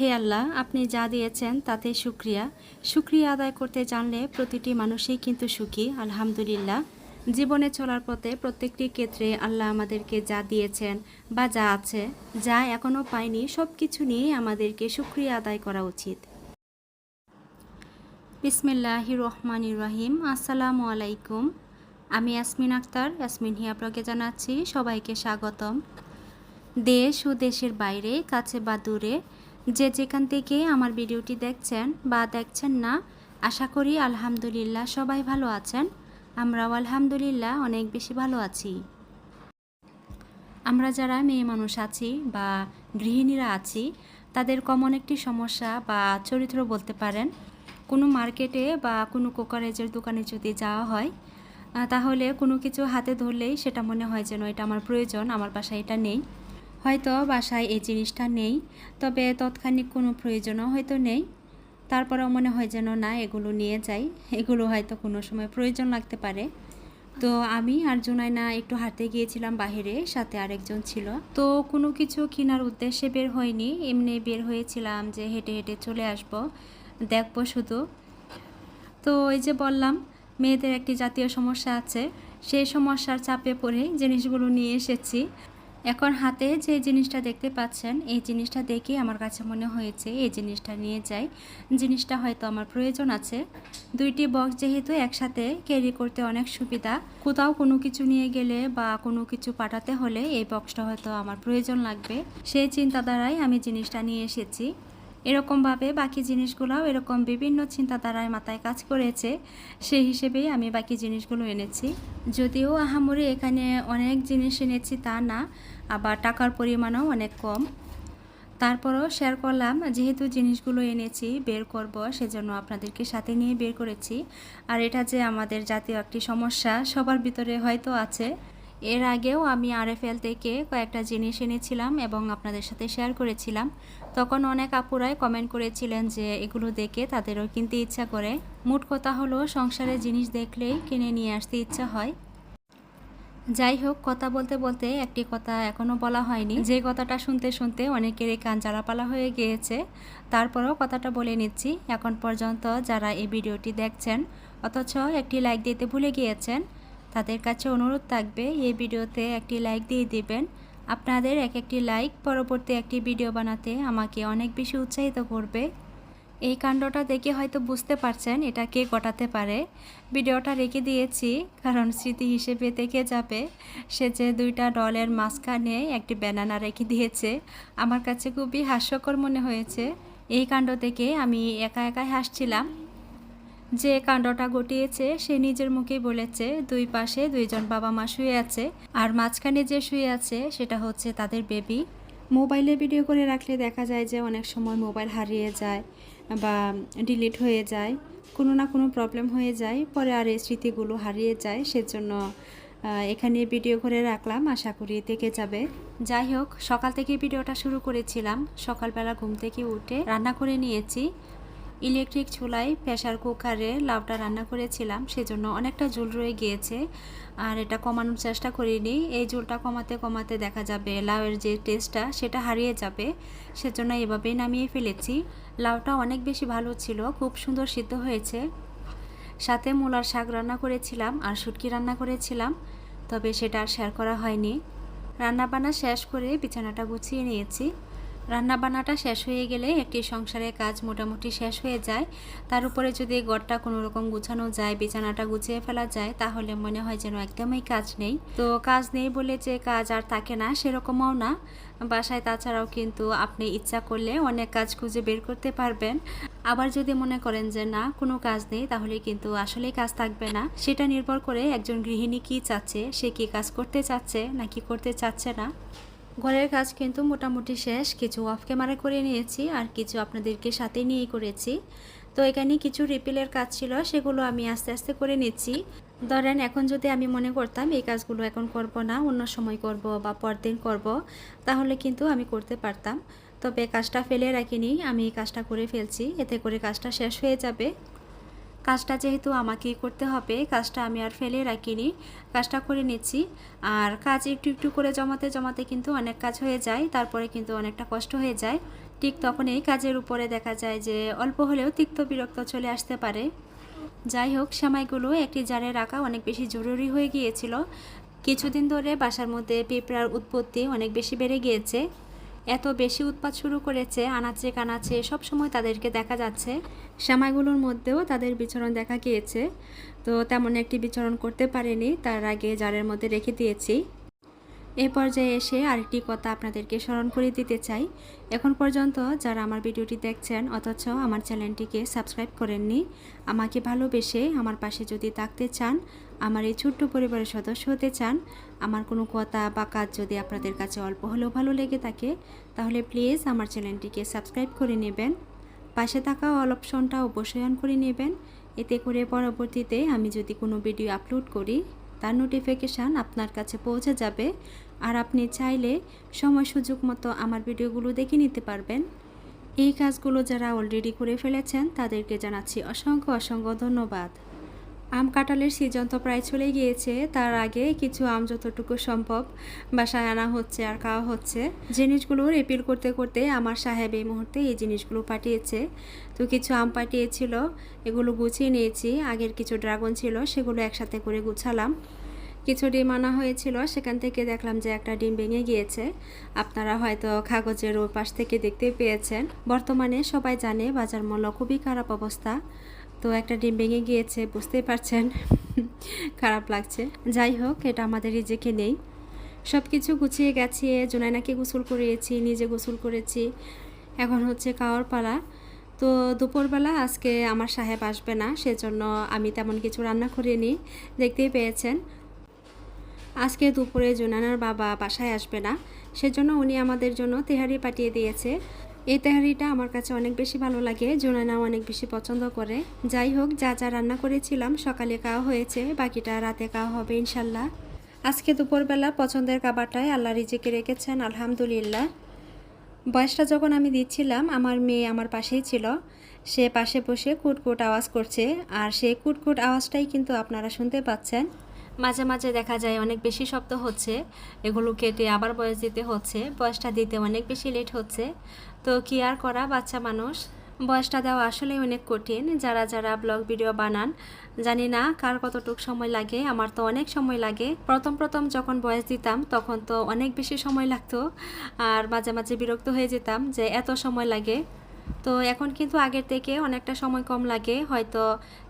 হে আল্লাহ, আপনি যা দিয়েছেন তাতে শুক্রিয়া। শুক্রিয়া আদায় করতে জানলে প্রতিটি মানুষই কিন্তু সুখী, আলহামদুলিল্লাহ। জীবনে চলার পথে প্রত্যেকটি ক্ষেত্রে আল্লাহ আমাদেরকে যা দিয়েছেন বা যা আছে, যা এখনও পাইনি সব কিছু নিয়ে আমাদেরকে শুক্রিয়া আদায় করা উচিত। বিসমিল্লাহি রহমান রহিম। আসসালামু আলাইকুম। আমি ইয়াসমিন আক্তার, ইয়াসমিন হিয়া ব্লগে জানাচ্ছি সবাইকে স্বাগতম। দেশ ও দেশের বাইরে, কাছে বা দূরে যে যেখান থেকে আমার ভিডিওটি দেখছেন বা দেখছেন না, আশা করি আলহামদুলিল্লাহ সবাই ভালো আছেন। আমরাও আলহামদুলিল্লাহ অনেক বেশি ভালো আছি। আমরা যারা মেয়ে মানুষ আছি বা গৃহিণীরা আছি, তাদের কমন একটি সমস্যা বা চরিত্র বলতে পারেন, কোনো মার্কেটে বা কোনো কোকারেজের দোকানে যদি যাওয়া হয় তাহলে কোনো কিছু হাতে ধরলেই সেটা মনে হয় যেন এটা আমার প্রয়োজন, আমার বাসায় এটা নেই। হয়তো বাসায় এই জিনিসটা নেই, তবে তৎক্ষণিক কোনো প্রয়োজনও হয়তো নেই। তারপরেও মনে হয় যেন না, এগুলো নিয়ে যাই, এগুলো হয়তো কোনো সময় প্রয়োজন লাগতে পারে। তো আমি আর জুনাইনা একটু হাঁটতে গিয়েছিলাম বাইরে সাথে আরেকজন ছিল। তো কোনো কিছু কেনার উদ্দেশ্যে বের হয়নি, এমনি বের হয়েছিলাম যে হেঁটে হেঁটে চলে আসব, দেখব শুধু। তো ওই যে বললাম, মেয়েদের একটি জাতীয় সমস্যা আছে, সেই সমস্যার চাপে পড়ে জিনিসগুলো নিয়ে এসেছি। এখন হাতে যে জিনিসটা দেখতে পাচ্ছেন, এই জিনিসটা দেখে আমার কাছে মনে হয়েছে এই জিনিসটা নিয়ে যাই। জিনিসটা হয়তো আমার প্রয়োজন আছে। দুইটি বক্স যেহেতু একসাথে ক্যারি করতে অনেক সুবিধা, কোথাও কোনো কিছু নিয়ে গেলে বা কোনো কিছু পাঠাতে হলে এই বক্সটা হয়তো আমার প্রয়োজন লাগবে। সেই চিন্তাধারায় আমি জিনিসটা নিয়ে এসেছি। এরকমভাবে বাকি জিনিসগুলোও এরকম বিভিন্ন চিন্তাধারায় মাথায় কাজ করেছে, সেই হিসেবেই আমি বাকি জিনিসগুলো এনেছি। যদিও আহামরি এখানে অনেক জিনিস এনেছি তা না, আবার টাকার পরিমাণও অনেক কম। তারপরও শেয়ার করলাম, যেহেতু জিনিসগুলো এনেছি, বের করব, সেজন্য আপনাদেরকে সাথে নিয়ে বের করেছি। আর এটা যে আমাদের জাতীয় একটি সমস্যা, সবার ভিতরে হয়তো আছে। এর আগেও আমি আরএফএল থেকে কয়েকটা জিনিস এনেছিলাম এবং আপনাদের সাথে শেয়ার করেছিলাম। তখন অনেক আপুরাই কমেন্ট করেছিলেন যে এগুলো দেখে তাদেরও কিনতে ইচ্ছা করে। মোট কথা হলো সংসারের জিনিস দেখলেই কিনে নিয়ে আসতে ইচ্ছা হয়। যাই হোক, কথা বলতে বলতে একটি কথা এখনও বলা হয়নি। যে কথাটা শুনতে শুনতে অনেকেরই কান জ্বালাপালা হয়ে গিয়েছে। তারপরেও কথাটা বলে নিচ্ছি। এখন পর্যন্ত যারা এই ভিডিওটি দেখছেন, অথচ একটি লাইক দিতে ভুলে গিয়েছেন তাদের কাছে অনুরোধ থাকবে, এই ভিডিওতে একটি লাইক দিয়ে দিবেন। আপনাদের এক একটি লাইক পরবর্তী একটি ভিডিও বানাতে আমাকে অনেক বেশি উৎসাহিত করবে। এই কাণ্ডটা দেখে হয়তো বুঝতে পারছেন এটা কে ঘটাতে পারে। ভিডিওটা রেখে দিয়েছি, কারণ স্মৃতি হিসেবে থেকে যাবে সে যে দুইটা ডলের মাঝখানে একটি ব্যানানা রেখে দিয়েছে। আমার কাছে খুবই হাস্যকর মনে হয়েছে। এই কাণ্ড থেকে আমি একা একাই হাসছিলাম। যে কাণ্ডটা ঘটিয়েছে, সে নিজের মুখেই বলেছে, দুই পাশে দুইজন বাবা মা শুয়ে আছে আর মাঝখানে যে শুয়ে আছে, সেটা হচ্ছে তাদের বেবি। মোবাইলে ভিডিও করে রাখলে দেখা যায় যে অনেক সময় মোবাইল হারিয়ে যায় বা ডিলিট হয়ে যায়, কোনো না কোনো প্রবলেম হয়ে যায়, পরে আর এই স্মৃতিগুলো হারিয়ে যায়, সেজন্য এখানে ভিডিও করে রাখলাম, আশা করি থেকে যাবে। যাই হোক, সকাল থেকে ভিডিওটা শুরু করেছিলাম। সকালবেলা ঘুম থেকে উঠে রান্না করে নিয়েছি। ইলেকট্রিক চুলায় প্রেশার কুকারে লাউটা রান্না করেছিলাম, সেজন্য অনেকটা ঝোল রয়ে গিয়েছে, আর এটা কমানোর চেষ্টা করিনি। এই ঝোলটা কমাতে কমাতে দেখা যাবে লাউয়ের যে টেস্টটা সেটা হারিয়ে যাবে, সেজন্য এভাবেই নামিয়ে ফেলেছি। লাউটা অনেক বেশি ভালো ছিল, খুব সুন্দর সিদ্ধ হয়েছে। সাথে মূলার শাক রান্না করেছিলাম আর শুটকি রান্না করেছিলাম, তবে সেটা আর শেয়ার করা হয়নি। রান্নাবান্না শেষ করে বিছানাটা গুছিয়ে নিয়েছি। রান্নাবান্নাটা শেষ হয়ে গেলে একটি সংসারের কাজ মোটামুটি শেষ হয়ে যায়। তার উপরে যদি ঘরটা কোনো রকম গুছানো যায়, বিছানাটা গুছিয়ে ফেলা যায়, তাহলে মনে হয় যেন একদমই কাজ নেই। তো কাজ নেই বলে যে কাজ আর থাকে না, সেরকমও না। বাসায় তাছাড়াও কিন্তু আপনি ইচ্ছা করলে অনেক কাজ খুঁজে বের করতে পারবেন। আবার যদি মনে করেন যে না, কোনো কাজ নেই, তাহলে কিন্তু আসলেই কাজ থাকবে না। সেটা নির্ভর করে একজন গৃহিণী কী চাচ্ছে, সে কি কাজ করতে চাচ্ছে নাকি করতে চাচ্ছে না। ঘরের কাজ কিন্তু মোটামুটি শেষ। কিছু অফ ক্যামেরা করে নিয়েছি আর কিছু আপনাদেরকে সাথে নিয়েই করেছি। তো এখানে কিছু রিপিলের কাজ ছিল, সেগুলো আমি আস্তে আস্তে করে নিচ্ছি। ধরেন এখন যদি আমি মনে করতাম এই কাজগুলো এখন করব না, অন্য সময় করব বা পরদিন করব, তাহলে কিন্তু আমি করতে পারতাম। তবে কাজটা ফেলে রাখিনি, আমি এই কাজটা করে ফেলছি, এতে করে কাজটা শেষ হয়ে যাবে। কাজটা যেহেতু আমাকেই করতে হবে, কাজটা আমি আর ফেলে রাখিনি, কাজটা করে নিচ্ছি। আর কাজ একটু একটু করে জমাতে জমাতে কিন্তু অনেক কাজ হয়ে যায়, তারপরে কিন্তু অনেকটা কষ্ট হয়ে যায়। ঠিক তখনই কাজের উপরে দেখা যায় যে অল্প হলেও তিক্ত বিরক্ত চলে আসতে পারে। যাই হোক, সেমাইগুলো একটি জারে রাখা অনেক বেশি জরুরি হয়ে গিয়েছিল। কিছুদিন ধরে বাসার মধ্যে পিঁপড়ার উৎপত্তি অনেক বেশি বেড়ে গিয়েছে। এত বেশি উৎপাত শুরু করেছে, আনাচে কানাচে সব সময় তাদেরকে দেখা যাচ্ছে। শ্যামাইগুলোর মধ্যেও তাদের বিচরণ দেখা গিয়েছে। তো তেমন একটি বিচরণ করতে পারেনি, তার আগে জারের মধ্যে রেখে দিয়েছি। এ পর্যায়ে এসে আরেকটি কথা আপনাদেরকে স্মরণ করে দিতে চাই। এখন পর্যন্ত যারা আমার ভিডিওটি দেখছেন, অথচ আমার চ্যানেলটিকে সাবস্ক্রাইব করেননি, আমাকে ভালোবেসে আমার পাশে যদি থাকতে চান, আমার এই ছোট্ট পরিবারের সদস্য হতে চান, আমার কোনো কথা বা কাজ যদি আপনাদের কাছে অল্প হলেও ভালো লেগে থাকে, তাহলে প্লিজ আমার চ্যানেলটিকে সাবস্ক্রাইব করে নেবেন। পাশে থাকা অল অপশনটা অবশ্যই করে নেবেন। এতে করে পরবর্তীতে আমি যদি কোনো ভিডিও আপলোড করি তার নোটিফিকেশান আপনার কাছে পৌঁছে যাবে। আর আপনি চাইলে সময় সুযোগ মতো আমার ভিডিওগুলো দেখে নিতে পারবেন। এই কাজগুলো যারা অলরেডি করে ফেলেছেন, তাদেরকে জানাচ্ছি অসংখ্য অসংখ্য ধন্যবাদ। আম কাঁঠালের সিজন তো প্রায় চলে গিয়েছে। তার আগে কিছু আম যতটুকু সম্ভব বাসায় আনা হচ্ছে আর খাওয়া হচ্ছে। জিনিসগুলো রিপিল করতে করতে আমার সাহেব এই মুহূর্তে এই জিনিসগুলো পাঠিয়েছে। তো কিছু আম পাঠিয়েছিল, এগুলো গুছিয়ে নিয়েছি। আগের কিছু ড্রাগন ছিল, সেগুলো একসাথে করে গুছালাম। কিছু ডিম আনা হয়েছিল, সেখান থেকে দেখলাম যে একটা ডিম ভেঙে গিয়েছে। আপনারা হয়তো কাগজের ওর পাশ থেকে দেখতে পেয়েছেন। বর্তমানে সবাই জানে বাজার মূল্য খুবই খারাপ অবস্থা। তো একটা ডিম ভেঙে গিয়েছে, বুঝতেই পারছেন। খারাপ লাগছে। যাই হোক, এটা আমাদের রিজেকে নেই। সব কিছু গুছিয়ে গেছিয়ে জোনাইনাকে গোসল করিয়েছি, নিজে গোসল করেছি। এখন হচ্ছে খাওয়ার পালা। তো দুপুরবেলা আজকে আমার সাহেব আসবে না, সেজন্য আমি তেমন কিছু রান্না করিনি। দেখতেই পেয়েছেন। আজকে দুপুরে জোনানার বাবা বাসায় আসবে না, সেজন্য উনি আমাদের জন্য তেহারি পাঠিয়ে দিয়েছে। এই তেহারিটা আমার কাছে অনেক বেশি ভালো লাগে, জোনানাও অনেক বেশি পছন্দ করে। যাই হোক, যা যা রান্না করেছিলাম, সকালে খাওয়া হয়েছে, বাকিটা রাতে খাওয়া হবে ইনশাল্লাহ। আজকে দুপুরবেলা পছন্দের খাবারটাই আল্লাহ রিজিকে রেখেছেন, আলহামদুলিল্লাহ। বয়সটা যখন আমি দিচ্ছিলাম, আমার মেয়ে আমার পাশেই ছিল। সে পাশে বসে কুটকুট আওয়াজ করছে, আর সেই কুটকুট আওয়াজটাই কিন্তু আপনারা শুনতে পাচ্ছেন। মাঝে মাঝে দেখা যায় অনেক বেশি শব্দ হচ্ছে, এগুলো কেটে আবার বয়স দিতে হচ্ছে, বয়সটা দিতে অনেক বেশি লেট হচ্ছে। তো কি আর করা, বাচ্চা মানুষ? বয়সটা দেওয়া আসলে অনেক কঠিন। যারা যারা ব্লগ ভিডিও বানান, জানি না কার কতটুক সময় লাগে, আমার তো অনেক সময় লাগে। প্রথম প্রথম যখন বয়স দিতাম, তখন তো অনেক বেশি সময় লাগতো। আর মাঝে মাঝে বিরক্ত হয়ে যেতাম যে এত সময় লাগে। তো এখন কিন্তু আগের থেকে অনেকটা সময় কম লাগে, হয়তো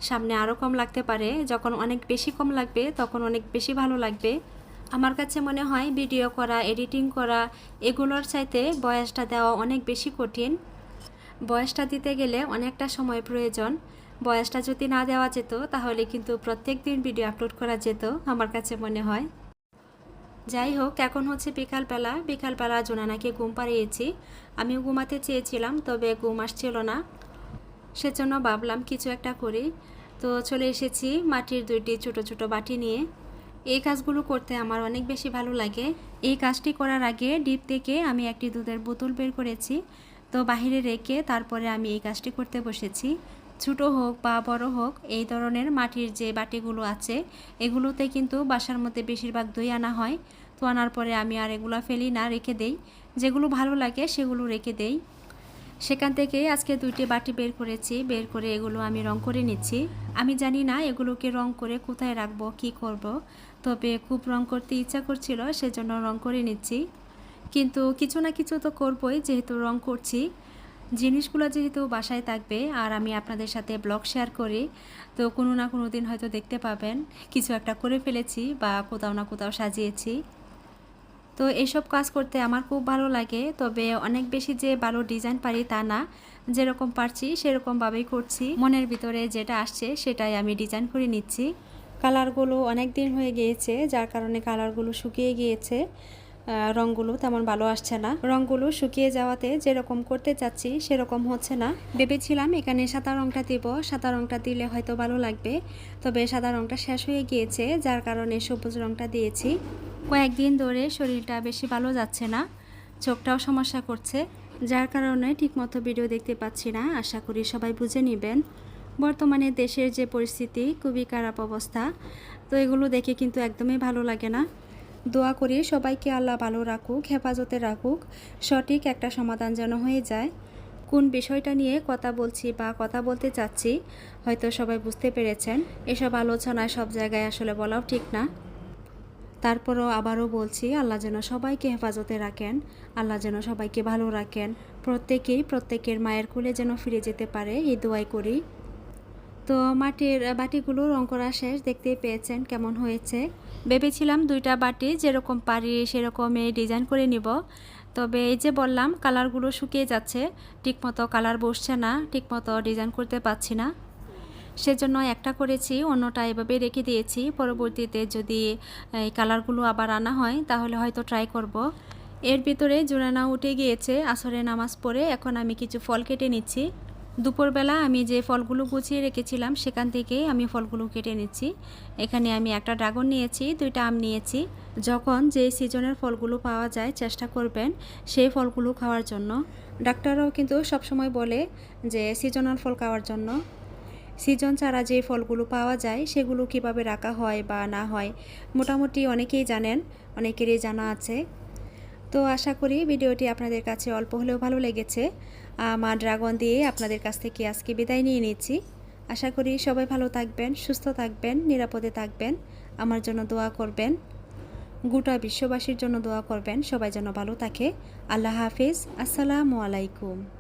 সামনে আরও কম লাগতে পারে। যখন অনেক বেশি কম লাগবে, তখন অনেক বেশি ভালো লাগবে। আমার কাছে মনে হয় ভিডিও করা, এডিটিং করা, এগুলোর চাইতে বয়সটা দেওয়া অনেক বেশি কঠিন। বয়সটা দিতে গেলে অনেকটা সময় প্রয়োজন। বয়সটা যদি না দেওয়া যেত, তাহলে কিন্তু প্রত্যেক দিন ভিডিও আপলোড করা যেত, আমার কাছে মনে হয়। যাই হোক, এখন হচ্ছে বিকালবেলা। বিকালবেলা জোনানাকে ঘুম পাড়িয়েছি। আমিও ঘুমাতে চেয়েছিলাম, তবে ঘুম আসছিল না। সেজন্য ভাবলাম কিছু একটা করি। তো চলে এসেছি মাটির দুইটি ছোট ছোট বাটি নিয়ে। এই কাজগুলো করতে আমার অনেক বেশি ভালো লাগে। এই কাজটি করার আগে ডিপ থেকে আমি একটি দুধের বোতল বের করেছি। তো বাহিরে রেখে তারপরে আমি এই কাজটি করতে বসেছি। ছোট হোক বা বড় হোক, এই ধরনের মাটির যে বাটিগুলো আছে, এগুলোতে কিন্তু বাসার মধ্যে বেশিরভাগ দই আনা হয়। তো আনার পরে আমি আর এগুলো ফেলি না, রেখে দেই। যেগুলো ভালো লাগে সেগুলো রেখে দেই। সেখান থেকে আজকে দুইটি বাটি বের করেছি। বের করে এগুলো আমি রং করে নিচ্ছি। আমি জানি না এগুলোকে রং করে কোথায় রাখব, কি করব। তবে খুব রং করতে ইচ্ছা করছিল, সেজন্য রং করে নিচ্ছি। কিন্তু কিছু না কিছু তো করবই, যেহেতু রং করছি। জিনিসগুলো যেহেতু বাসায় থাকবে, আর আমি আপনাদের সাথে ব্লগ শেয়ার করি, তো কোনো না কোনো দিন হয়তো দেখতে পাবেন। কিছু একটা করে ফেলেছি বা কোথাও না কোথাও সাজিয়েছি। তো এইসব কাজ করতে আমার খুব ভালো লাগে, তবে অনেক বেশি যে ভালো ডিজাইন পারি তা না। যেরকম পারছি, সেরকমভাবেই করছি। মনের ভিতরে যেটা আসছে, সেটাই আমি ডিজাইন করে নিচ্ছি। কালারগুলো অনেক দিন হয়ে গিয়েছে, যার কারণে কালারগুলো শুকিয়ে গিয়েছে। রঙগুলো তেমন ভালো আসছে না। রঙগুলো শুকিয়ে যাওয়াতে যেরকম করতে চাচ্ছি সেরকম হচ্ছে না। ভেবেছিলাম এখানে সাদা রঙটা দিব, সাদা রঙটা দিলে হয়তো ভালো লাগবে। তবে সাদা রঙটা শেষ হয়ে গিয়েছে, যার কারণে সবুজ রঙটা দিয়েছি। কয়েকদিন ধরে শরীরটা বেশি ভালো যাচ্ছে না, চোখটাও সমস্যা করছে, যার কারণে ঠিকমতো ভিডিও দেখতে পাচ্ছি না। আশা করি সবাই বুঝে নেবেন। বর্তমানে দেশের যে পরিস্থিতি, খুবই খারাপ অবস্থা। তো এগুলো দেখে কিন্তু একদমই ভালো লাগে না। দোয়া করি সবাইকে আল্লাহ ভালো রাখুক, হেফাজতে রাখুক। সঠিক একটা সমাধান যেন হয়ে যায়। কোন বিষয়টা নিয়ে কথা বলছি বা কথা বলতে চাচ্ছি, হয়তো সবাই বুঝতে পেরেছেন। এসব আলোচনায় সব জায়গায় আসলে বলাও ঠিক না। তারপরও আবারও বলছি, আল্লাহ যেন সবাইকে হেফাজতে রাখেন, আল্লাহ যেন সবাইকে ভালো রাখেন। প্রত্যেকেই প্রত্যেকের মায়ের কোলে যেন ফিরে যেতে পারে, এই দোয়াই করি। তো মাটির বাটিগুলো রং করা শেষ, দেখতেই পেয়েছেন কেমন হয়েছে। ভেবেছিলাম দুইটা বাটি যেরকম পারি সেরকমই ডিজাইন করে নিব। তবে এই যে বললাম, কালারগুলো শুকিয়ে যাচ্ছে, ঠিকমতো কালার বসছে না, ঠিকমতো ডিজাইন করতে পারছি না। সেজন্য একটা করেছি, অন্যটা এভাবে রেখে দিয়েছি। পরবর্তীতে যদি এই কালারগুলো আবার আনা হয়, তাহলে হয়তো ট্রাই করব। এর ভিতরে জোড়ানা উঠে গিয়েছে আসরে নামাজ পড়ে। এখন আমি কিছু ফল কেটে নিচ্ছি। দুপুরবেলা আমি যে ফলগুলো গুছিয়ে রেখেছিলাম, সেখান থেকেই আমি ফলগুলো কেটে নিচ্ছি। এখানে আমি একটা ড্রাগন নিয়েছি, দুইটা আম নিয়েছি। যখন যে সিজনের ফলগুলো পাওয়া যায়, চেষ্টা করবেন সেই ফলগুলো খাওয়ার জন্য। ডাক্তাররাও কিন্তু সবসময় বলে যে, সিজনাল ফল খাওয়ার জন্য। সিজন ছাড়া যে ফলগুলো পাওয়া যায়, সেগুলো কীভাবে রাখা হয় বা না হয়? মোটামুটি অনেকেই জানেন, অনেকেরই জানা আছে। তো আশা করি ভিডিওটি আপনাদের কাছে অল্প হলেও ভালো লেগেছে। মা ড্রাগন দিয়ে আপনাদের কাছ থেকে আজকে বিদায় নিয়ে নিচ্ছি। আশা করি সবাই ভালো থাকবেন, সুস্থ থাকবেন, নিরাপদে থাকবেন। আমার জন্য দোয়া করবেন। গোটা বিশ্ববাসীর জন্য দোয়া করবেন। সবাই যেন ভালো থাকে। আল্লাহ হাফিজ। আসসালামু আলাইকুম।